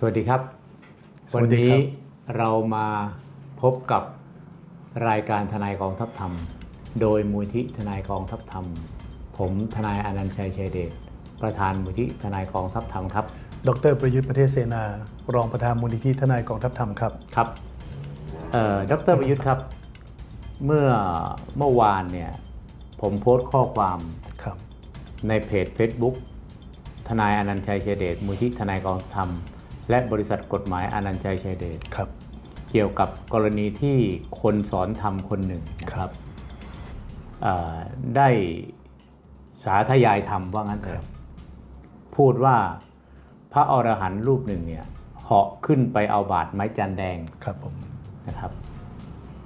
สวัสดีครับสวัวันสดีนี้ครับเรามาพบกับรายการทนายกองทัพธรรม โดยมูลที่ทนายกองทัพธรรม ผมทนายอนันต์ชัยชัยเดชประธานมูลที่ทนายกองทัพธรรมครับ ดรประยุทธ์ประเทศเสนา รองประธานมูลนิธิทนายกองทัพธรรมครับครับเอ่อดรประยุทธ์ครับ เมื่อเมื่อวานเนี่ยผมโพสต์ข้อความครับในเพจ Facebook ทนายอนันต์ชัยชัยเดชมูลที่ทนายกองทัพธรรม และบริษัทกฎหมายอนันต์ชัยชัยเดชครับเกี่ยวกับกรณีที่คนสอนธรรมคนหนึ่งนะครับเอ่อได้สาธยายธรรมว่างั้นเถครัอะบพูดว่าพระอรหันต์รูปหนึ่งเนี่ยเหาะขึ้นไปเอาบาดไม้จันแดงครับผมนะครับ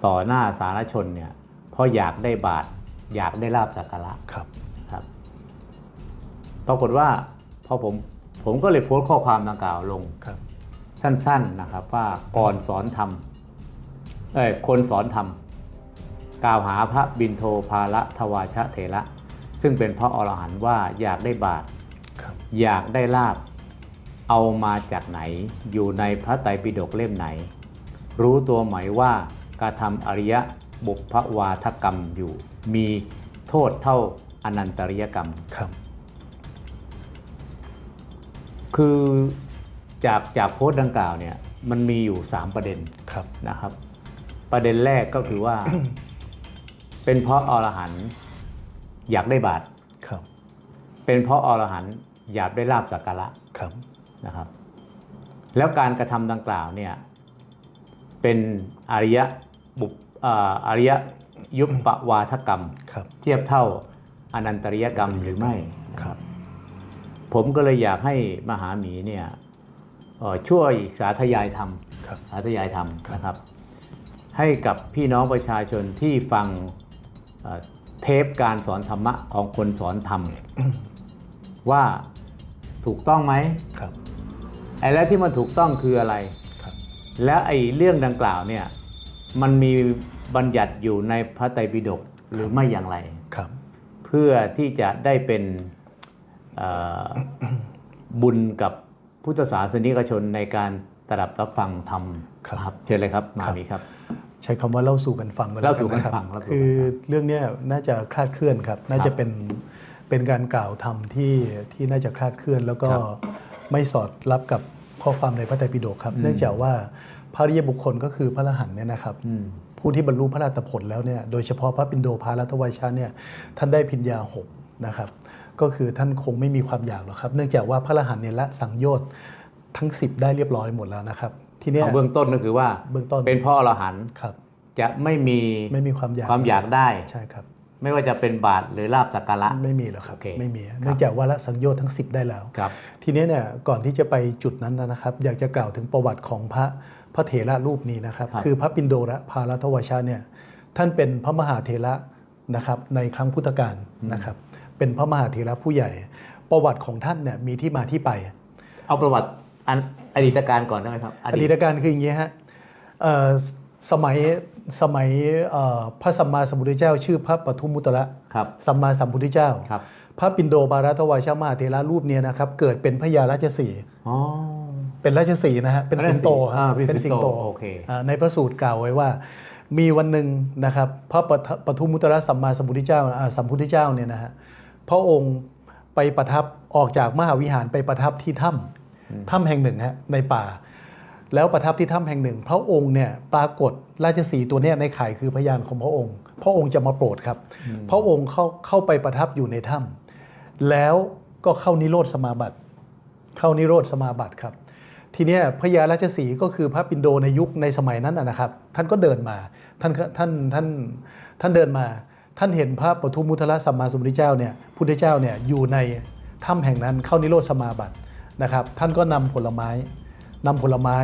ต่อหน้าสาธารณชนเนี่ยเพราะอยากได้บาทอยากได้ลาบสักการะครับครับ ปรากฏว่าพอผม ผมก็เลยโพสต์ข้อความดังกล่าวลงครับสั้น ๆนะครับว่าก่อนสอนธรรมเอ้ยคนสอนธรรมกล่าวหาพระบินโทภาละทวาชะเถระ ซึ่งเป็นพระอรหันต์ว่าอยากได้บาตรครับอยากได้ลาบ เอามาจากไหนอยู่ในพระไตรปิฎกเล่มไหน รู้ตัวไหมว่าการทำอริยบุพวาทกรรมอยู่ มีโทษเท่าอนันตริยกรรมครับ คือจากจากโพสต์ดังกล่าวเนี่ยมันมีอยู่ 3 ประเด็นครับนะครับ ประเด็นแรกก็คือว่า เป็นเพราะอรหันต์อยากได้บาตรครับ เป็นเพราะอรหันต์อยากได้ลาบสักการะครับนะครับ แล้วการกระทำดังกล่าวเนี่ยเป็นอริยบุปอ่าอริยยุปปวาทกรรมครับเทียบเท่าอนันตริยกรรมหรือไม่นะครับ ผมก็เลยอยากให้มหาหมีเนี่ยเอ่อช่วยสาธยายธรรมครับสาธยายธรรมนะครับ ให้กับพี่น้องประชาชนที่ฟังเอ่อเทปการสอนธรรมะของคนสอนธรรม ว่าถูกต้องไหมครับไอ้แล้วที่มันถูกต้องคืออะไรครับแล้วไอ้เรื่องดังกล่าวเนี่ยมันมีบัญญัติอยู่ในพระไตรปิฎกหรือไม่อย่างไรครับ เพื่อที่จะได้เป็นเอ่อ บุญกับพุทธศาสนิกชนในการตรับรับฟังธรรมครับเชิญเลยครับมหามีครับ ใช้คำว่าเล่าสู่กันฟังก็แวเล่าสู่กันะครับฟังเล่าสู่กันฟังคือเรื่องเนี้ยน่าจะคลาดเคลื่อนครับ น่าจะเป็นเป็นการกล่าวธรรมที่ที่น่าจะคลาดเคลื่อน แล้วก็ครับไม่สอดรับกับข้อความในพระไตรปิฎกครับ เนื่องจากว่าพระอริยบุคคลก็คือพระอรหันต์เนี่ยนะครับอืมผู้ที่บรรลุพระราชผลแล้วเนี่ยโดยเฉพาะพระปิณโดภารัตวัยชาเนี่ยท่านได้พิญญาหกนะครับ ก็คือท่านคงไม่มีความอยากหรอกครับ เนื่องจากว่าพระอรหันต์เนี่ยละสังโยชน์ทั้ง 10 ได้เรียบร้อยหมดแล้วนะครับทีเนี้ยเอาเบื้องต้นก็คือว่าเบื้องต้นเป็นเพราะอรหันต์ครับ จะไม่มีไม่มีความอยากความอยากได้ใช่ครับไม่ว่าจะเป็นบาทหรือลาบสักการะไม่มีหรอกครับโอเคไม่มีครับเนื่องจากว่าละสังโยชน์ทั้ง 10 ได้แล้วครับทีนี้เนี่ยก่อนที่จะไปจุดนั้นนะครับ อยากจะกล่าวถึงประวัติของพระพระเถระรูปนี้นะครับครับคือพระปิณโดระพารัตวชาเนี่ยท่านเป็นพระมหาเถระนะครับในครั้งพุทธกาลนะครับ เป็นพระมหาเถระผู้ใหญ่ ประวัติของท่านเนี่ยมีที่มาที่ไป เอาประวัติอันอดีตการก่อนได้ไหมครับ อดีตการคืออย่างนี้ฮะเอ่อสมัยสมัยเอ่อพระสัมมาสัมพุทธเจ้า ชื่อพระปทุมมุตระครับสัมมาสัมพุทธเจ้าครับพระปิณโดบารัตวชามหาเถระรูปเนี้นะครับเกิดเป็นพญาราชสีห์อ๋อเป็นราชสีห์นะฮะเป็นสิงโตคอ่ารับเป็นเป็นสิสิงงโตโตโอเคอ่าในพระสูตรกล่าวไว้ว่า มีวันหนึ่งนะครับพระปทปทุมมุตระสัมมาสัมพุทธเจ้าอ่าสัมพุทธเจ้าเนี่ยนะฮะ พระองค์ไปประทับออกจากมหาวิหารไปประทับที่ถ้ำถ้ำแห่งหนึ่งฮะในป่า แล้วประทับที่ถ้ำแห่งหนึ่ง พระองค์เนี่ยปรากฏราชสีห์ตัวเนี้ยในข่ายคือพยานของพระองค์ พระองค์จะมาโปรดครับ พระองค์เข้าเข้าไปประทับอยู่ในถ้ำแล้วก็เข้านิโรธสมาบัติ เข้านิโรธสมาบัติครับทีเนี้ยพญาราชสีห์ก็คือพระปิณโดในยุคในสมัยนั้นนะนะครับ ท่านก็เดินมาท่านก็ท่านท่านท่านเดินมา ท่านเห็นพระปทุมมุทละสัมมาสัมพุทธเจ้าเนี่ยพุทธเจ้าเนี่ยอยู่ในถ้ำแห่งนั้นเข้านิโรธสมาบัตินะครับ ท่านก็นำผลไม้นำผลไม้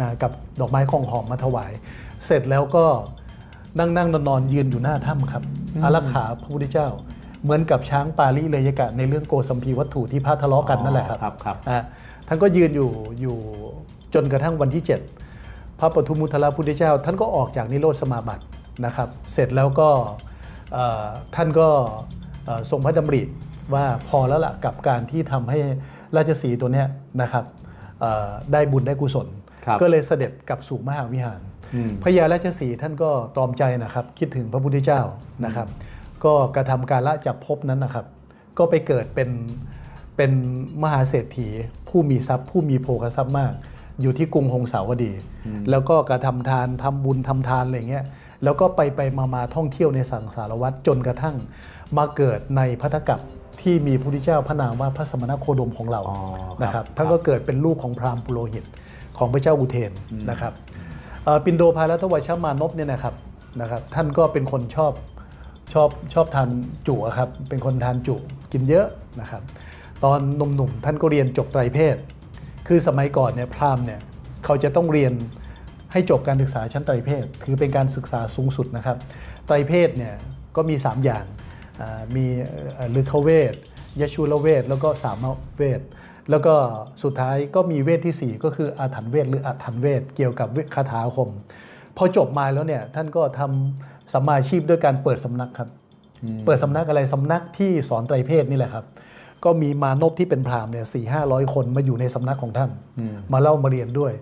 นะกับดอกไม้ของหอมมาถวาย เสร็จแล้วก็นั่งนั่งนอนนอนยืนอยู่หน้าถ้ำครับอารักขาพระพุทธเจ้า เหมือนกับช้างปาลีเลยกะ ในเรื่องโกสัมพีวัตถุที่พระทะเลาะกันนั่นแหละครับครับครับอะท่านก็ยืนอยู่อยู่จนกระทั่งวันที่ 7 พระปทุมมุทละพุทธเจ้า ท่านก็ออกจากนิโรธสมาบัตินะครับ เสร็จแล้วก็เอ่อ ท่านก็เอ่อทรงพระดำริว่าพอแล้วละกับการที่ทำให้ราชสีห์ตัวเนี้ยนะครับเอ่อได้บุญได้กุศลครับก็เลยเสด็จกลับสู่มหาวิหารอืมพระยาราชสีห์ท่านก็ตรอมใจนะครับ คิดถึงพระพุทธเจ้านะครับ ก็กระทำการละจากภพนั้นนะครับ ก็ไปเกิดเป็นเป็นมหาเศรษฐี ผู้มีทรัพย์ ผู้มีโภคทรัพย์มาก อยู่ที่กรุงหงสาวดี แล้วก็กระทำทานทำบุญทำทานอะไรเงี้ย แล้วก็ไปไปมามาท่องเที่ยวในสังสารวัฏจนกระทั่งมาเกิดในพัทธกัปที่มีพระพุทธเจ้าพระนามว่าพระสมณโคดมของเราอ๋อครับนะครับท่านก็เกิดเป็นลูกของพราหมณ์ปุโรหิตของพระเจ้าอุเทนนะครับเอ่อปินโดพาลัตวชมานพเนี่ยนะครับนะครับ ท่านก็เป็นคนชอบชอบชอบทานจุอะครับเป็นคนทานจุกินเยอะนะครับ ตอนหนุ่มๆท่านก็เรียนจบไตรเพศ คือสมัยก่อนเนี่ยพราหมณ์เนี่ยเขาจะต้องเรียน ให้จบการศึกษาชั้นไตรเพศถือเป็นการศึกษาสูงสุดนะครับ ไตรเพศเนี่ยก็มี 3 อย่างอ่ามีเอ่อฤกขเวทยชุลเวทแล้วก็สามเวทแล้วก็สุดท้ายก็มีเวททีสี่ 4 ก็คืออาถรรพ์เวทหรืออาถรรพ์เวทเกี่ยวกับเวทคาถาอาคม พอจบมาแล้วเนี่ยท่านก็ทำสัมมาอาชีพด้วยการเปิดสำนักครับ เปิดสำนักอะไรสำนักที่สอนไตรเพศนี่แหละครับ ก็มีมานพที่เป็นพราหมณ์เนี่ยสี่ห้าร้อยคนมาอยู่ในสำนักของท่าน มาเล่ามาเรียนด้วย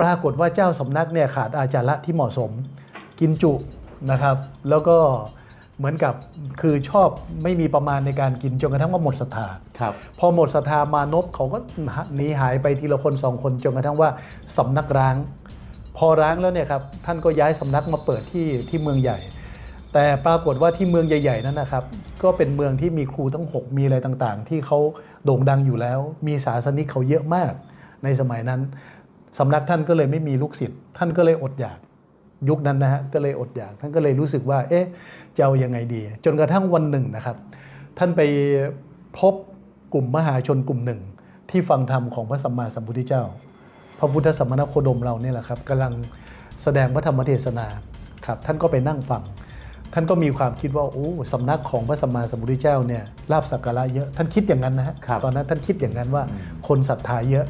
ปรากฏว่าเจ้าสำนักเนี่ยขาดอาจาระที่เหมาะสม กินจุนะครับ แล้วก็เหมือนกับคือชอบไม่มีประมาณในการกินจนกระทั่งว่าหมดศรัทธาครับพอหมดศรัทธามานพเขาก็หนีหายไปทีละคนสองคนจนกระทั่งว่าสำนักร้าง พอร้างแล้วเนี่ยครับท่านก็ย้ายสำนักมาเปิดที่ที่เมืองใหญ่ แต่ปรากฏว่าที่เมืองใหญ่ ๆ นั้นนะครับ ก็เป็นเมืองที่มีครูทั้ง 6 มีอะไรต่างๆ ที่เขาโด่งดังอยู่แล้ว มีศาสนิกเขาเยอะมากในสมัยนั้น สำนักท่านก็เลยไม่มีลูกศิษย์ท่านก็เลยอดอยากยุคนั้นนะฮะก็เลยอดอยาก ท่านก็เลยรู้สึกว่า เอ๊ะจะเอายังไงดี จนกระทั่งวันหนึ่งนะครับ ท่านไปพบกลุ่มมหาชนกลุ่มหนึ่ง ที่ฟังธรรมของพระสัมมาสัมพุทธเจ้า พระพุทธสมณโคดมเราเนี่ยแหละครับกำลังแสดงพระธรรมเทศนาครับท่านก็ไปนั่งฟัง ท่านก็มีความคิดว่าโอ้สำนักของพระสัมมาสัมพุทธเจ้าเนี่ยลาบสักการะเยอะท่านคิดอย่างนั้นนะฮะครับตอนนั้นท่านคิดอย่างนั้นว่าคนศรัทธาเยอะ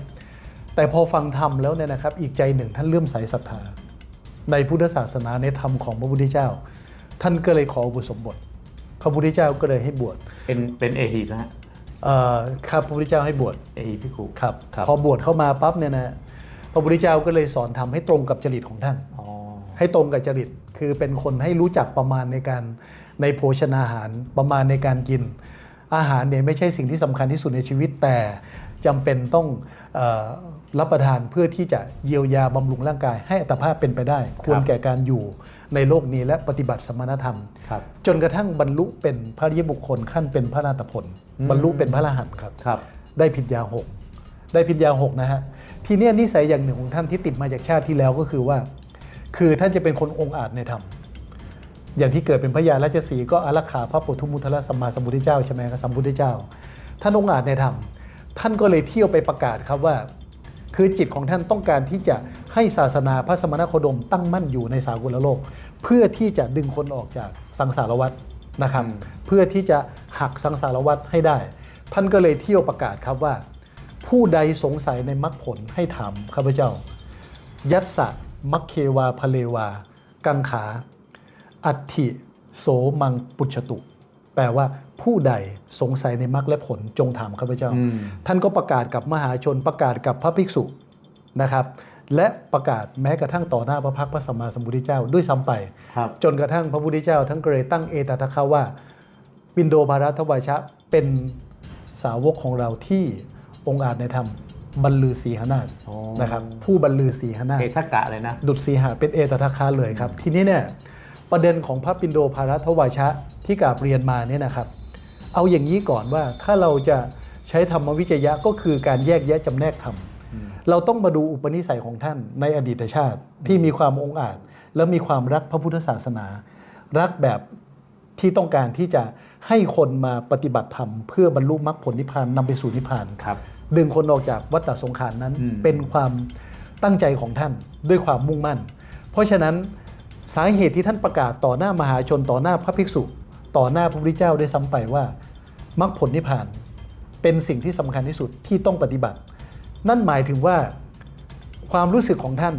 แต่พอฟังธรรมแล้วเนี่ยนะครับ อีกใจหนึ่งท่านเลื่อมใสศรัทธา ในพุทธศาสนาในธรรมของพระพุทธเจ้า ท่านก็เลยขออุปสมบทพระพุทธเจ้าก็เลยให้บวชเป็นเป็นเอฮีนะฮะเอ่อครับพระพุทธเจ้าให้บวชเอฮีพิคุครับครับพอบวชเข้ามาปั๊บเนี่ยนะพระพุทธเจ้าก็เลยสอนทำให้ตรงกับจริตของท่านอ๋อให้ตรงกับจริตคือเป็นคนให้รู้จักประมาณในการในโภชนาหารประมาณในการกิน อาหารเนี่ยไม่ใช่สิ่งที่สำคัญที่สุดในชีวิตแต่จำเป็นต้องเออ รับประทานเพื่อที่จะเยียวยาบำรุงร่างกาย ให้อัตภาพเป็นไปได้ ควรแก่การอยู่ในโลกนี้และปฏิบัติสมณธรรม ครับ จนกระทั่งบรรลุเป็นพระริยบุคคลขั้นเป็นพระนาตผลบรรลุเป็นพระอรหันต์ครับ ครับ ได้พิญญาหกได้พิญญาหกนะฮะทีเนี้ยนิสัยอย่างหนึ่งของท่านที่ติดมาจากชาติที่แล้วก็คือว่า คือท่านจะเป็นคนองอาจในธรรม อย่างที่เกิดเป็นพระยาราชสีห์ก็อารักขาพระปุถุมุทละสัมมาสัมพุทธเจ้าใช่ไหมครับสัมพุทธเจ้า ท่านองอาจในธรรม ท่านก็เลยเที่ยวไปประกาศครับว่า คือจิตของท่านต้องการที่จะให้ศาสนาพระสมณโคดมตั้งมั่นอยู่ในสากลโลก เพื่อที่จะดึงคนออกจากสังสารวัฏนะครับอืมเพื่อที่จะหักสังสารวัฏให้ได้ ท่านก็เลยเที่ยวประกาศครับว่า ผู้ใดสงสัยในมรรคผลให้ถามข้าพเจ้า ยัตสะมัคเควาพะเลวา กังขา อัตถิโสมังปุชตุ แปลว่าผู้ใดสงสัยในมรรคและผลจงถามข้าพเจ้าอืมท่านก็ประกาศกับมหาชนประกาศกับพระภิกษุนะครับ และประกาศแม้กระทั่งต่อหน้าพระพักตร์พระสัมมาสัมพุทธเจ้าด้วยซ้ำไปครับจนกระทั่งพระพุทธเจ้า ทั้งก็เลยตั้งเอตตะคะว่าปินโดภารัตวชะเป็นสาวกของเราที่องค์อาจในธรรมบรรลือสีหนาถอ๋อนะครับผู้บรรลือสีหนาถเอทกะเลยนะ ดุษสีหาเป็นเอตทัคคาเลยครับ ทีนี้เนี่ยประเด็นของพระปินโดภารัตวชะ ที่กราบเรียนมาเนี่ยนะครับ เอาอย่างนี้ก่อนว่าถ้าเราจะใช้ธรรมวิจยะก็คือการแยกแยะจำแนกธรรมเราต้องมาดูอุปนิสัยของท่านในอดีตชาติที่มีความองอาจ และมีความรักพระพุทธศาสนา รักแบบที่ต้องการที่จะให้คนมาปฏิบัติธรรม เพื่อบรรลุมรรคผลนิพพานนำไปสู่นิพพานครับดึงคนออกจากวัฏสงขารนั้นอืมเป็นความตั้งใจของท่านด้วยความมุ่งมั่น เพราะฉะนั้นสาเหตุที่ท่านประกาศต่อหน้ามหาชนต่อหน้าพระภิกษุ ต่อหน้าพระพุทธเจ้าได้ซ้ำไปว่ามรรคผลนิพพานเป็นสิ่งที่สำคัญที่สุดที่ต้องปฏิบัติ นั่นหมายถึงว่าความรู้สึกของท่าน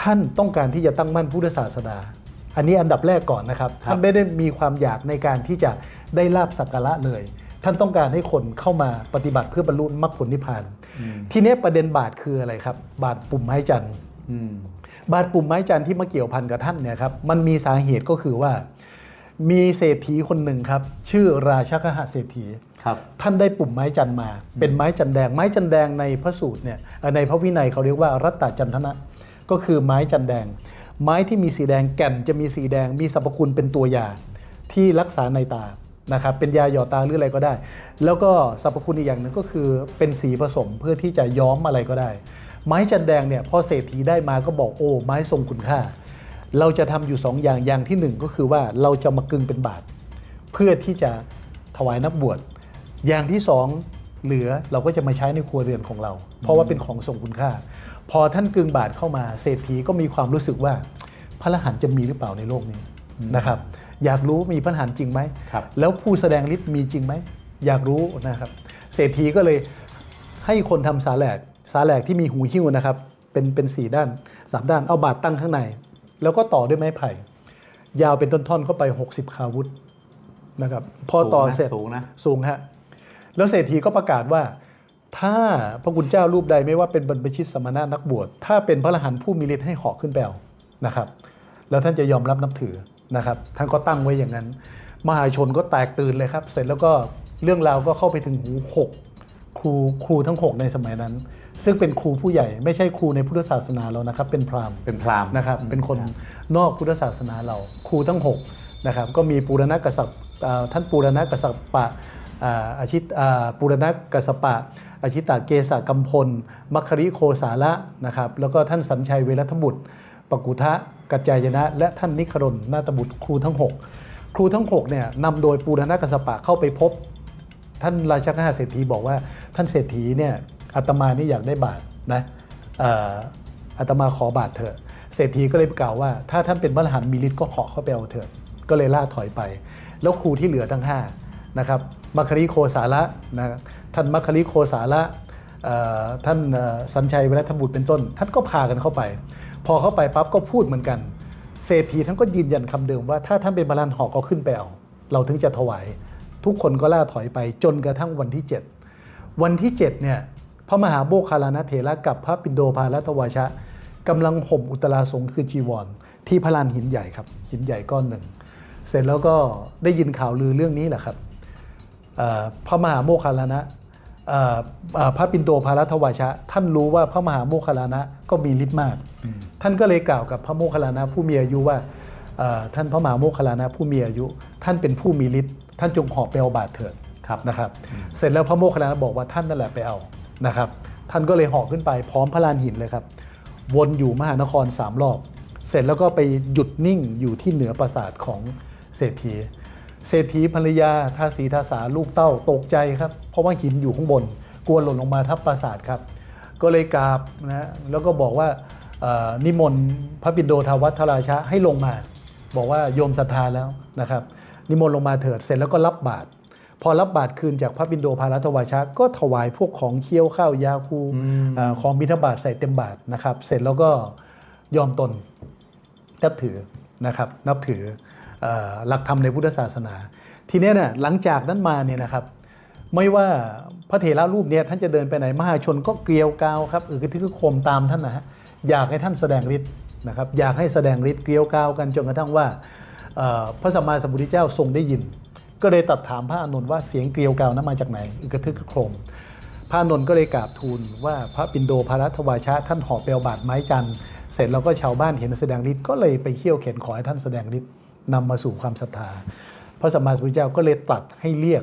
ท่านต้องการที่จะตั้งมั่นพุทธศาสนาอันนี้อันดับแรกก่อนนะครับครับท่านไม่ได้มีความอยากในการที่จะได้ลาบสักการะเลย ท่านต้องการให้คนเข้ามาปฏิบัติเพื่อบรรลุมรรคผลนิพพาน ทีนี้ประเด็นบาทคืออะไรครับ บาทปุ่มไม้จันทร์อืมบาทปุ่มไม้จันทร์ที่มาเกี่ยวพันกับท่านเนี่ยครับมันมีสาเหตุก็คือว่า มีเศรษฐีคนหนึ่งครับ ชื่อราชกหเศรษฐีครับท่านได้ปุ่มไม้จันทร์มา เป็นไม้จันแดง ไม้จันแดงในพระสูตรเนี่ยเอ่อในพระวินัยเขาเรียกว่ารัตตจันทนะ ก็คือไม้จันแดง ไม้ที่มีสีแดงแก่นจะมีสีแดง มีสรรพคุณเป็นตัวยาที่รักษาในตานะครับเป็นยาหยอดตาหรืออะไรก็ได้ แล้วก็สรรพคุณอีกอย่างหนึ่งก็คือเป็นสีผสมเพื่อที่จะย้อมอะไรก็ได้ ไม้จันแดงเนี่ยพอเศรษฐีได้มาก็บอกโอ้ไม้ทรงคุณค่า เราจะทำอยู่สองอย่างอย่างที่หนึ่งก็คือว่าเราจะมากึงเป็นบาท เพื่อที่จะถวายนักบวชอย่างที่สองเหลือเราก็จะมาใช้ในครัวเรือนของเรา เพราะว่าเป็นของทรงคุณค่า พอท่านกึงบาทเข้ามาเศรษฐีก็มีความรู้สึกว่าพระอรหันต์จะมีหรือเปล่าในโลกนี้นะครับอยากรู้มีพระอรหันต์จริงไหมครับแล้วผู้แสดงฤทธิ์มีจริงไหมอยากรู้นะครับ เศรษฐีก็เลยให้คนทำสาแหลกสาแหลกที่มีหูหิ้วนะครับเป็นเป็นสี่ด้านสามด้านเอาบาทตั้งข้างใน แล้วก็ต่อด้วยไม้ไผ่ ยาวเป็นต้นๆเข้าไป 60 คาวุธนะครับพอต่อเสร็จสูงนะสูงฮะแล้วเศรษฐีก็ประกาศว่า ถ้าพระคุณเจ้ารูปใดไม่ว่าเป็นบรรพชิตสมณะนักบวชถ้าเป็นพระอรหันต์ผู้มีฤทธิ์ให้เหาะขึ้นแปลวนะครับ แล้วท่านจะยอมรับนับถือนะครับท่านก็ตั้งไว้อย่างนั้น มหาชนก็แตกตื่นเลยครับ เสร็จแล้วก็เรื่องราวก็เข้าไปถึงหูหกครูครูทั้งหกในสมัยนั้น ซึ่งเป็นครูผู้ใหญ่ไม่ใช่ครูในพุทธศาสนาเรานะครับ เป็นพราหมณ์เป็นพราหมณ์นะครับเป็นคนนอกพุทธศาสนาเรา ครูทั้ง6นะครับก็มีปูรณะกษัตริย์อ่าท่านปูรณะกษัตริย์ปะอ่าอาชิตอ่าปูรณะกษัตริย์ปะ อาชิตาเกษกัมพล มัคคริโคสาระนะครับ แล้วก็ท่านสัญชัยเวรัทบุตร ปกุทะกัจจายนะ และท่านนิครนนาตบุตรครูทั้ง 6 ครูทั้ง6เนี่ยนำโดยปูรณะกษัตริย์ปะเข้าไปพบ ท่านราชกหาเศรษฐีบอกว่าท่านเศรษฐีเนี่ย อาตมานี่อยากได้บาทนะอาตมาขอบาทเถอะเศรษฐีก็เลยกล่าวว่า ถ้าท่านเป็นพระอรหันต์มีฤทธิ์ก็เหาะเข้าไปเอาเถอะก็เลยล่าถอยไป แล้วครูที่เหลือทั้ง5นะครับมัคคริโคสาระนะท่านมัคคริโคสาระท่านสัญชัยเวรัทบุตรเป็นต้น ท่านก็พากันเข้าไป พอเข้าไปปั๊บก็พูดเหมือนกัน เศรษฐีท่านก็ยืนยันคำเดิมว่าถ้าท่านเป็นพระอรหันเหาะก็ขึ้นไปเอาเราถึงจะถวาย ทุกคนก็ล่าถอยไปจนกระทั่งวันที่ 7 วันที่7เนี่ย พระมหาโบคารานเถระกับพระปินโดพาลัตวาชะกำลังห่มอุตราสงฆ์คือจีวร ที่พระลานหินใหญ่ครับหินใหญ่ก้อนหนึ่ง เสร็จแล้วก็ได้ยินข่าวลือเรื่องนี้แหละครับเอ่อพระมหาโมคคารนะเอ่อเอ่อพระปินโดพาลัตวาชะ ท่านรู้ว่าพระมหาโมคคารนะก็มีฤทธิ์มาก ท่านก็เลยกล่าวกับพระโมคคัลลานะผู้มีอายุว่าเอ่อท่านพระมหาโมคคัลลานะผู้มีอายุ ท่านเป็นผู้มีฤทธิ์ท่านจงหอบไปเอาบาตรเถิดครับนะครับ เสร็จแล้วพระโมคคัลลานะบอกว่าท่านนั่นแหละไปเอา นะครับท่านก็เลยหอบขึ้นไปพร้อมพระลานหินเลยครับ วนอยู่มหานครสามรอบ เสร็จแล้วก็ไปหยุดนิ่งอยู่ที่เหนือปราสาทของเศรษฐี เศรษฐีภรรยาทาสีทาสาลูกเต้าตกใจครับ เพราะว่าหินอยู่ข้างบน กลัวหล่นลงมาทับปราสาทครับ ก็เลยกราบนะแล้วก็บอกว่านิมนต์พระปินโดทาวัฒราชะให้ลงมา บอกว่าโยมศรัทธาแล้วนะครับ นิมนต์ลงมาเถิดเสร็จแล้วก็รับบาตร พอรับบาตรคืนจากพระปินโดพารัตวาชะก็ถวายพวกของเคี้ยวข้าวยาคูเอ่อของบิณฑบาตใส่เต็มบาตรนะครับ เสร็จแล้วก็ยอมตนนับถือนะครับนับถือเอ่อหลักธรรมในพุทธศาสนา ทีเนี้ยเนี่ยหลังจากนั้นมาเนี่ยนะครับ ไม่ว่าพระเถระรูปเนี่ยท่านจะเดินไปไหนมหาชนก็เกลียวกราวครับเออกระทึกโคมตามท่านนะฮะอยากให้ท่านแสดงฤทธิ์นะครับอยากให้แสดงฤทธิ์เกลียวกราวกันจนกระทั่งว่าเอ่อพระสัมมาสัมพุทธเจ้าทรงได้ยิน ก็เลยตัดถามพระอานนท์ว่าเสียงเกลียวกาวนั้นมาจากไหนอึกระทึกโครมพระอนนท์ก็เลยกราบทูลว่าพระปินโดพารัตวาชะท่านหอบเปลวบาทไม้จันทร์เสร็จแล้วก็ชาวบ้านเห็นแสดงฤทธิ์ก็เลยไปเขี่ยวเข็นขอให้ท่านแสดงฤทธิ์นำมาสู่ความศรัทธาพระสัมมาสัมพุทธเจ้าก็เลยตรัสให้เรียก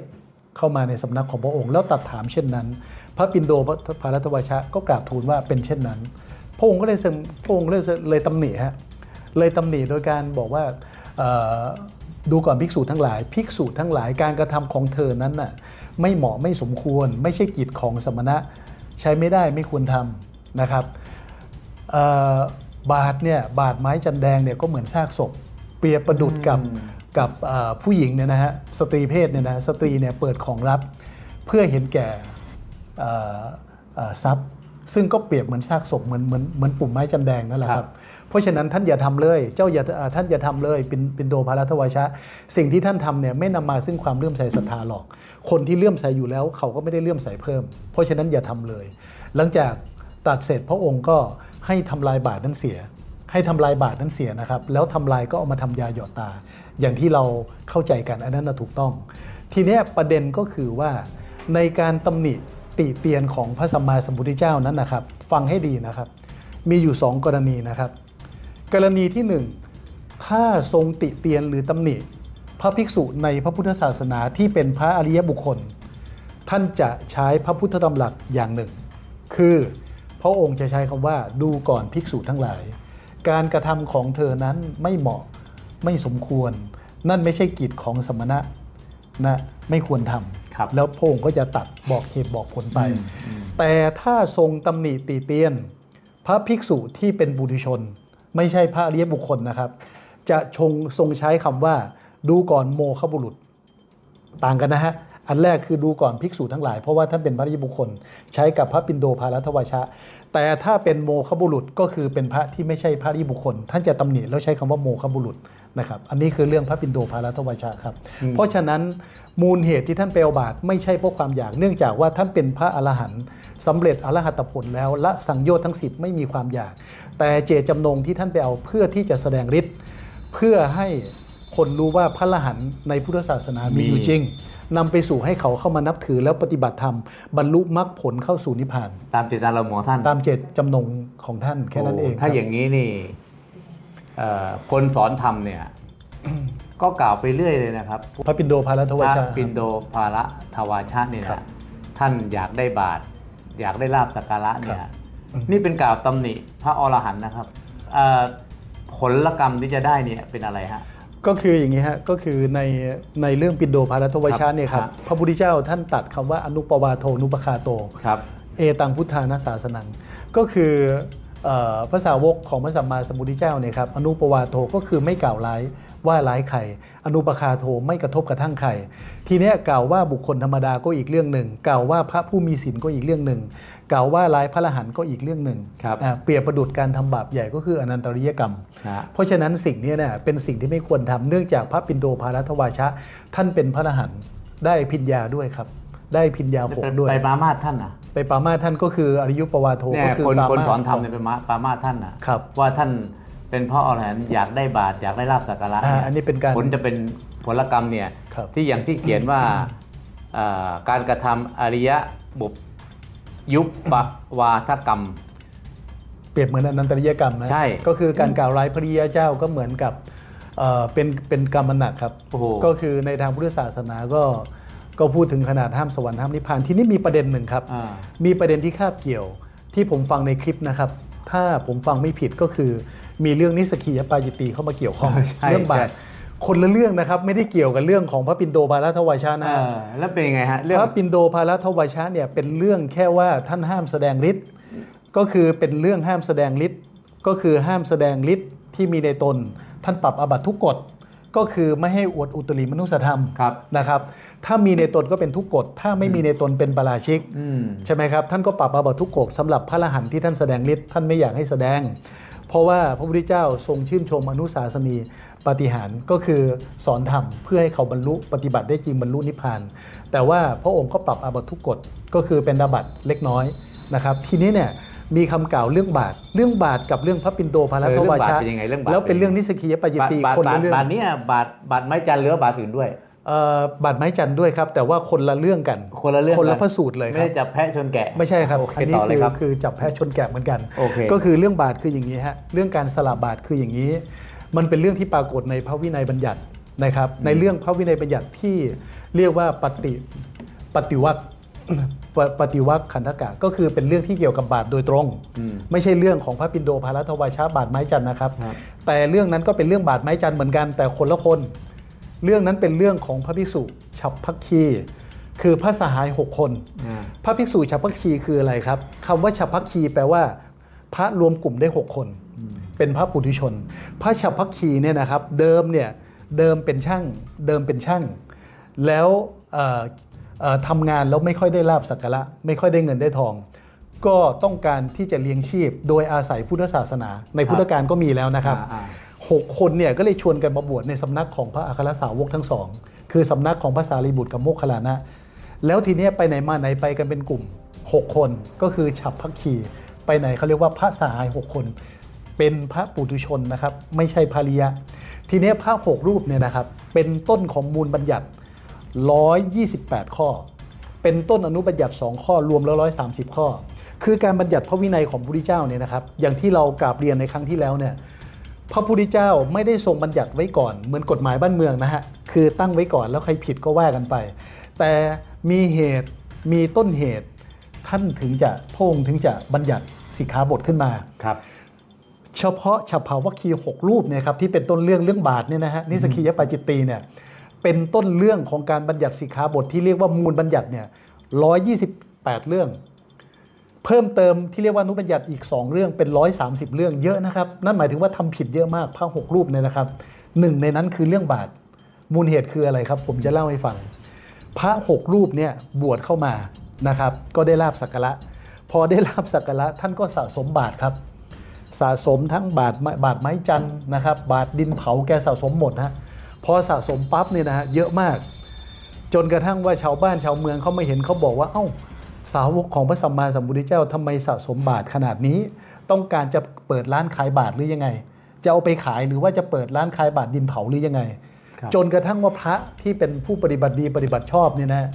เข้ามาในสำนักของพระองค์ แล้วตรัสถามเช่นนั้น พระปินโดพารัตวาชะก็กราบทูลว่าเป็นเช่นนั้น พระองค์ก็เลยพระองค์เลยเลยตำหนิฮะเลยตำหนิโดยการบอกว่า ดูก่อนภิกษุทั้งหลาย ภิกษุทั้งหลายการกระทำของเธอนั้นน่ะไม่เหมาะไม่สมควร ไม่ใช่กิจของสมณะใช้ไม่ได้ไม่ควรทำนะครับเอ่อบาทเนี่ยบาทไม้จันแดงเนี่ยก็เหมือนซากศพ เปรียบประดุดกับกับเอ่อผู้หญิงเนี่ยนะฮะสตรีเพศเนี่ยนะสตรีเนี่ยเปิดของลับเพื่อเห็นแก่เอ่อเอ่อทรัพย์ ซึ่งก็เปรียบเหมือนซากศพเหมือนเหมือนเหมือนปุ่มไม้จันแดงนั่นแหละคครัรับบเพราะฉะนั้นท่านอย่าทำเลย เจ้าอย่าเอ่อท่านอย่าทำเลยปินปินโดภารัตวชะ สิ่งที่ท่านทำเนี่ยไม่นำมาซึ่งความเลื่อมใสศรัทธาหรอก คนที่เลื่อมใสอยู่แล้วเขาก็ไม่ได้เลื่อมใสเพิ่ม เพราะฉะนั้นอย่าทำเลย หลังจากตรัดเสร็จพระองค์ก็ให้ทำลายบาทนั้นเสีย ให้ทำลายบาทนั้นเสียนะครับ แล้วทำลายก็เอามาทำยาหยอดตา อย่างที่เราเข้าใจกันอันนั้นนะถูกต้อง ทีเนี้ยประเด็นก็คือว่าในการตำหนิ ติเตียนของพระสัมมาสัมพุทธเจ้านั้นนะครับ ฟังให้ดีนะครับ มีอยู่สองกรณีนะครับ กรณีที่หนึ่งถ้าทรงติเตียนหรือตำหนิ พระภิกษุในพระพุทธศาสนาที่เป็นพระอริยบุคคล ท่านจะใช้พระพุทธดำรัสอย่างหนึ่ง คือพระองค์จะใช้คำว่าดูก่อนภิกษุทั้งหลาย การกระทำของเธอนั้นไม่เหมาะไม่สมควร นั่นไม่ใช่กิจของสมณะนะไม่ควรทำ ครับแล้วพระองค์ก็จะตัดบอกเหตุบอกผลไป แต่ถ้าทรงตำหนิตีเตียน พระภิกษุที่เป็นบุตุชน ไม่ใช่พระอริยบุคคลนะครับ จะชงทรงใช้คำว่า ดูก่อนโมฆบุรุษ ต่างกันนะฮะอันแรกคือดูก่อนภิกษุทั้งหลาย เพราะว่าท่านเป็นพระอริยบุคคล ใช้กับพระปินโดภารัตวชะ แต่ถ้าเป็นโมฆบุรุษก็คือเป็นพระที่ไม่ใช่พระอริยบุคคล ท่านจะตำหนิแล้วใช้คำว่าโมฆบุรุษ นะครับอันนี้คือเรื่องพระปินโดภารัตวชะครับ เพราะฉะนั้นมูลเหตุที่ท่านไปเอาบาตรไม่ใช่เพราะความอยากเนื่องจากว่าท่านเป็นพระอรหันต์สำเร็จอรหัตผลแล้วละสังโยชน์ทั้ง 10 ไม่มีความอยาก แต่เจตจำนงที่ท่านไปเอาเพื่อที่จะแสดงฤทธิ์เพื่อให้คนรู้ว่าพระอรหันต์ในพุทธศาสนามีอยู่จริงนำไปสู่ให้เขาเข้ามานับถือแล้วปฏิบัติธรรม บรรลุมรรคผลเข้าสู่นิพพาน ตามเจตนารมณ์ของท่าน ตามเจตจำนงของท่านแค่นั้นเองโถ้าครับอย่างนี้นี่เอ่อ คนสอนธรรมเนี่ยก็กล่าวไปเรื่อยเลยนะครับ พระปินโดภารัตพวระชาปินโดภาระทวาชะเนี่ยครันะบท่านอยากได้บาตรอยากได้ลาบสักการะเนี่ยครับนี่เป็นกล่าวตำหนิพระอรหันต์นะครับเอ่อผลกรรมที่จะได้เนี่ยเป็นอะไรฮะก็คืออย่างนี้ฮะก็คือในในเรื่องปินโดภารัตวชาเนี่ยครับครับพระพุทธเจ้าท่านตัดคำว่าอนุปวาโทนุปคาโตครับเอตังพุทธานาสาสนังก็คือเอ่อ ภาษาวกของพระสัมมาสัมพุทธเจ้าเนี่ยครับอนุปวาโทก็คือไม่กล่าวร้ายว่าร้ายใครอนุปคาโทไม่กระทบกระทั่งใครทีเนี้ยกล่าวว่าบุคคลธรรมดาก็อีกเรื่องหนึ่งกล่าวว่าพระผู้มีศีลก็อีกเรื่องหนึ่งกล่าวว่าร้ายพระอรหันต์ก็อีกเรื่องหนึ่งครับอ่าเปรียบประดุดการทำบาปใหญ่ก็คืออนันตริยกรรมนะฮะเพราะฉะนั้นสิ่งนี้เนี่ยเป็นสิ่งที่ไม่ควรทำเนื่องจากพระปินโดภารัตวาชะ ท่านเป็นพระอรหันต์ได้พิญญาด้วยครับ ได้พิญญาหกด้วย ไปปรามาสท่านนะไปปรามาสท่านก็คืออริยุปวาโทเนี่ก็ยคือคนปราคนมาสสอนธรรมเนี่ยไปมาปรามาสท่านนะครับว่าท่านเป็นพ่ออรหันต์อยากได้บาตรอยากได้ลาบสักการะอ่าเนี่ยอันนี้เป็นการผลจะเป็นผลกรรมเนี่ยครับที่อย่างที่เขียนว่าอ่าการกระทำอริยบุพยุปปวาทกรรม เปรียบเหมือนอนันตริยกรรมนะใช่ก็คือการกล่าวร้ายพระริยเจ้าก็เหมือนกับเอ่อเป็นเป็นกรรมหนักครับโอ้โหก็คือในทางพุทธศาสนาก็ ก็พูดถึงขนาดห้ามสวรรค์ห้ามนิพพาน ทีนี้มีประเด็นหนึ่งครับอ่ามีประเด็นที่คาบเกี่ยวที่ผมฟังในคลิปนะครับ ถ้าผมฟังไม่ผิดก็คือ มีเรื่องนิสกียปาจิตีเข้ามาเกี่ยวข้องใช่เรื่องบาใช่ปคนละเรื่องนะครับ ไม่ได้เกี่ยวกับเรื่องของพระปินโดภารัตวชานะเออแล้วเป็นยังไงฮะเรื่องพระปินโดภารัตวชาเนี่ยเป็นเรื่องแค่ว่าท่านห้ามแสดงฤทธิ์ก็คือเป็นเรื่องห้ามแสดงฤทธิ์ก็คือห้ามแสดงฤทธิ์ที่มีในตน ท่านปรับอาบัตทุกกฎ ก็คือไม่ให้อวดอุตริมนุสธรรมครับนะครับ ถ้ามีในตนก็เป็นทุกกฎ ถ้าไม่มีในตนเป็นปาราชิกอืมใช่ไหมครับ ท่านก็ปรับอาบัตทุกกฎสำหรับพระอรหันต์ที่ท่านแสดงฤทธิ์ท่านไม่อยากให้แสดง เพราะว่าพระพุทธเจ้าทรงชื่นชมอนุสาสนีปาฏิหารย์ก็คือสอนธรรมเพื่อให้เขาบรรลุปฏิบัติได้จริงบรรลุนิพพาน แต่ว่าพระองค์ก็ปรับอาบัตทุกกฎก็คือเป็นอาบัตเล็กน้อยนะครับ ทีนี้เนี่ย มีคำกล่าวเรื่องบาท เรื่องบาทกับเรื่องพระปินโดภารัตวาชะเออเรื่องบาทเป็นยังไงเรื่องบาทแล้วเป็นเรื่องนิสกียปาจิบาทติบาทคนบาละทเรื่องบาทเนี้บาทบาทไม้จันทร์หรือบาทอื่นด้วยเอ่อบาทไม้จันทร์ด้วยครับ แต่ว่าคนละเรื่องกัน คนละเรื่องคนละกันพระสูตรเลยคไม่รับได้จับแพะชนแกะไม่ใช่ครับโอเคอันนี้ต่อเลยคือครับคือจับแพะชนแกะเหมือนกันโอเคก็คือเรื่องบาทคืออย่างนี้ฮะเรื่องการสลับบาทคืออย่างนี้ มันเป็นเรื่องที่ปรากฏในพระวินัยบัญญัตินะครับ ในเรื่องพระวินัยบัญญัติที่เรียกว่าปฏิปฏิวัติ ปปฏิวัติขันธกะก็คือเป็นเรื่องที่เกี่ยวกับบาทโดยตรงอืมไม่ใช่เรื่องของพระปินโดภารัตวาชาบาทไม้จันทร์นะครับครับ แต่เรื่องนั้นก็เป็นเรื่องบาทไม้จันทร์เหมือนกันแต่คนละคน เรื่องนั้นเป็นเรื่องของพระภิกษุฉับพักคีคือพระสหายหกคนอ่าพระภิกษุฉับพักคีคืออะไรครับคำว่าฉับพักคีแปลว่า พระรวมกลุ่มได้ 6 คน เป็นพระปุถุชน พระฉับพักคีเนี่ยนะครับ เดิมเนี่ยเดิมเป็นช่างเดิมเป็นช่าง แล้วเอ่อเอ่อ ทำงานแล้วไม่ค่อยได้ลาบสักการะไม่ค่อยได้เงินได้ทอง ก็ต้องการที่จะเลี้ยงชีพ โดยอาศัยพุทธศาสนา ในพุทธกาลก็มีแล้วนะครับอ่าหกคนเนี่ยก็เลยชวนกันมาบวชในสำนักของพระอัครสาวกทั้งสองคือสำนักของพระสารีบุตรกับโมคคัลลานะ แล้วทีเนี้ยไปไหนมาไหนไปกันเป็นกลุ่ม 6 คนก็คือฉับพักคีไปไหนเขาเรียกว่าพระสหาย 6 คน เป็นพระปุถุชนนะครับ ไม่ใช่ภาริยะ ทีเนี้ยพระหกรูปเนี่ยนะครับ เป็นต้นของมูลบัญญัติ 128 ข้อ เป็นต้นอนุบัญญัติ 2 ข้อรวมแล้ว 130 ข้อ คือการบัญญัติพระวินัยของพระพุทธเจ้าเนี่ยนะครับอย่างที่เรากราบเรียนในครั้งที่แล้วเนี่ยพระพุทธเจ้าไม่ได้ทรงบัญญัติไว้ก่อน เหมือนกฎหมายบ้านเมืองนะฮะคือตั้งไว้ก่อนแล้วใครผิดก็ว่ากันไป แต่มีเหตุมีต้นเหตุท่านถึงจะพระองค์ถึงจะบัญญัติสิกขาบทขึ้นมาครับเฉพาะฉับภาวคีหกรูปเนี่ยครับที่เป็นต้นเรื่องเรื่องบาทเนี่ยนะฮะนิสกียปาจิตตีเนี่ย เป็นต้นเรื่องของการบัญญัติสิกขาบทที่เรียกว่ามูลบัญญัติเนี่ยร้อยยี่สิบแปดเรื่อง เพิ่มเติมที่เรียกว่านุบัญญัติอีก 2 เรื่องเป็น 130 เรื่องเยอะนะครับ นั่นหมายถึงว่าทำผิดเยอะมากพระหกรูปเนี่ยนะครับหนึ่งในนั้นคือเรื่องบาทมูลเหตุคืออะไรครับ ผมจะเล่าให้ฟัง พระหกรูปเนี่ยบวชเข้ามานะครับ ก็ได้ลาบสักการะพอได้ลาบสักการะท่านก็สะสมบาทครับ สะสมทั้งบาทไม้บาทไม้จันนะครับ บาทดินเผาแกสะสมหมดนะ พอสะสมปั๊บเนี่ยนะฮะเยอะมาก จนกระทั่งว่าชาวบ้านชาวเมืองเขามาเห็นเขาบอกว่า เอ้า สาวกของพระสัมมาสัมพุทธเจ้าทำไมสะสมบาทขนาดนี้ ต้องการจะเปิดร้านขายบาทหรือยังไง จะเอาไปขายหรือว่าจะเปิดร้านขายบาทดินเผาหรือยังไงครับจนกระทั่งว่าพระที่เป็นผู้ปฏิบัติดีปฏิบัติชอบเนี่ยนะ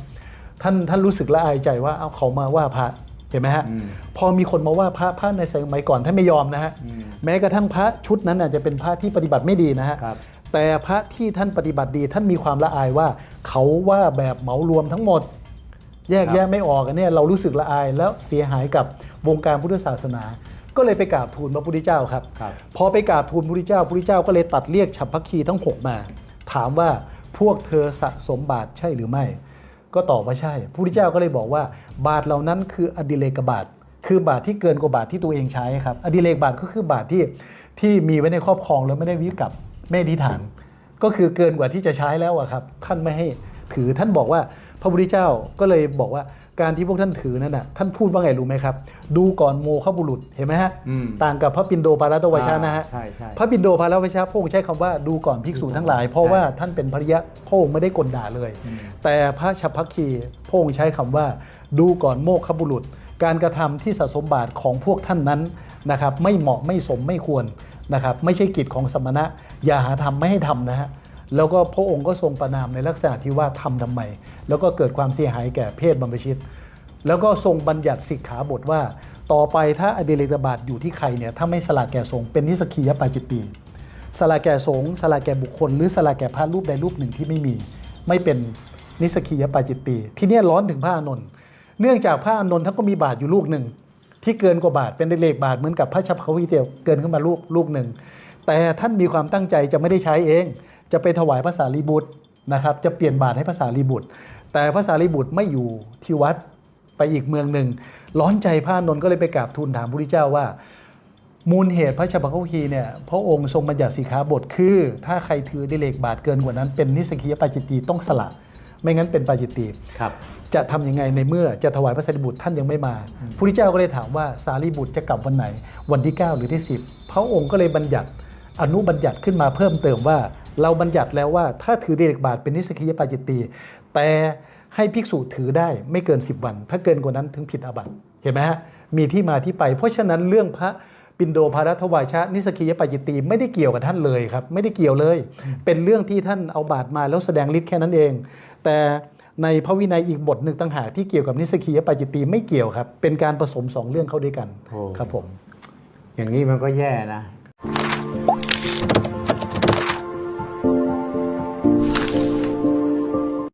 ท่านท่านรู้สึกละอายใจว่าเอาเขามาว่าพระเห็นไหมฮะอืมพอมีคนมาว่าพระพระในสมัยก่อนท่านไม่ยอมนะฮะแม้กระทั่งพระชุดนั้นอาจจะเป็นพระที่ปฏิบัติไม่ดีนะฮะครับ แต่พระที่ท่านปฏิบัติดีท่านมีความละอายว่า เขาว่าแบบเหมารวมทั้งหมด แยกครับแยะไม่ออกอันเนี้ยเรารู้สึกละอายแล้วเสียหายกับวงการพุทธศาสนา ก็เลยไปกราบทูลพระพุทธเจ้าครับ ครับ พอไปกราบทูลพระพุทธเจ้าพระพุทธเจ้าก็เลยตัดเรียกฉับพักคีทั้ง6มา ถามว่าพวกเธอสะสมบาทใช่หรือไม่ ก็ตอบว่าใช่พระพุทธเจ้าก็เลยบอกว่า บาทเหล่านั้นคืออดิเลกบาทคือบาทที่เกินกว่าบาทที่ตัวเองใช้ครับอดิเลกบาทก็คือบาทที่ที่มีไว้ในครอบครองแล้วไม่ได้วิกลับ ไม่ได้อธิษฐาน ก็คือเกินกว่าที่จะใช้แล้วอะครับ ท่านไม่ให้ถือท่านบอกว่าพระพุทธเจ้าก็เลยบอกว่าการที่พวกท่านถือนั้นน่ะท่านพูดว่าไงรู้ไหมครับ ดูก่อนโมฆะบุรุษเห็นไหมฮะอืมต่างกับพระปินโดปารัตวชานะฮะใช่ใช่พระปินโดพาราวิชาพระองค์ใช้คำว่าดูก่อนภิกษุทั้งหลาย เพราะว่าท่านเป็นภริยะพระองค์ไม่ได้กลด่าเลย แต่พระชัพพคีพระองค์ใช้คำว่า ดูก่อนโมฆะบุรุษ การกระทำที่สะสมบาทของพวกท่านนั้นนะครับไม่เหมาะไม่สมไม่ควร นะครับไม่ใช่กิจของสมณะ อย่าหาทำไม่ให้ทำนะฮะแล้วก็พระองค์ก็ทรงประนามในลักษณะที่ว่าทำทำไม แล้วก็เกิดความเสียหายแก่เพศบรรพชิต แล้วก็ทรงบัญญัติสิกขาบทว่า ต่อไปถ้าอดิเรกบาทอยู่ที่ใครเนี่ยถ้าไม่สละแก่สงเป็นนิสกียปาจิตตีสละแก่สงสละแก่บุคคล หรือสละแก่พระรูปใดรูปหนึ่งที่ไม่มี ไม่เป็นนิสกียปาจิตตีที่นี่ร้อนถึงพระอานนท์เนื่องจากพระอานนท์ท่านก็มีบาทอยู่ลูกหนึ่ง ที่เกินกว่าบาทเป็นเลขบาทเหมือนกับพระชัพพวิเตียวเกินขึ้นมาลูกลูกหนึ่ง แต่ท่านมีความตั้งใจจะไม่ได้ใช้เอง จะไปถวายพระสารีบุตรนะครับจะเปลี่ยนบาทให้พระสารีบุตร แต่พระสารีบุตรไม่อยู่ที่วัดไปอีกเมืองหนึ่ง ร้อนใจพระนนท์ก็เลยไปกราบทูลถามพระพุทธเจ้าว่า มูลเหตุพระชบาพคีเนี่ยพระองค์ทรงบัญญัติสีขาบทคือ ถ้าใครถือด้เลขบาทเกินกว่านั้นเป็นนิสกิยปาจิตีต้องสละ ไม่งั้นเป็นปาจิตตีครับจะทำยังไงในเมื่อจะถวายพระสารีบุตรท่านยังไม่มาพระพุทธเจ้าก็เลยถามว่าสารีบุตรจะกลับวันไหน วันที่ 9 หรือที่ 10 พระองค์ก็เลยบัญญัติอนุบัญญัติขึ้นมาเพิ่มเติมว่า เราบัญญัติแล้วว่าถ้าถือเดกบาทเป็นนิสกิยปาจิตตีแต่ให้ภิกษุถือได้ไม่เกิน 10 วัน ถ้าเกินกว่านั้นถึงผิดอาบัติเห็นไหมฮะมีที่มาที่ไป เพราะฉะนั้นเรื่องพระ ปินโดภารัทวายชะนิสกียปาจิตตีไม่ได้เกี่ยวกับท่านเลยครับ ไม่ได้เกี่ยวเลย เป็นเรื่องที่ท่านเอาบาทมาแล้วแสดงฤทธิ์แค่นั้นเอง แต่ในพระวินัยอีกบทหนึ่งต่างหากที่เกี่ยวกับนิสกียปาจิตตีไม่เกี่ยวครับ เป็นการผสมสองเรื่องเข้าด้วยกันครับผม อย่างนี้มันก็แย่นะ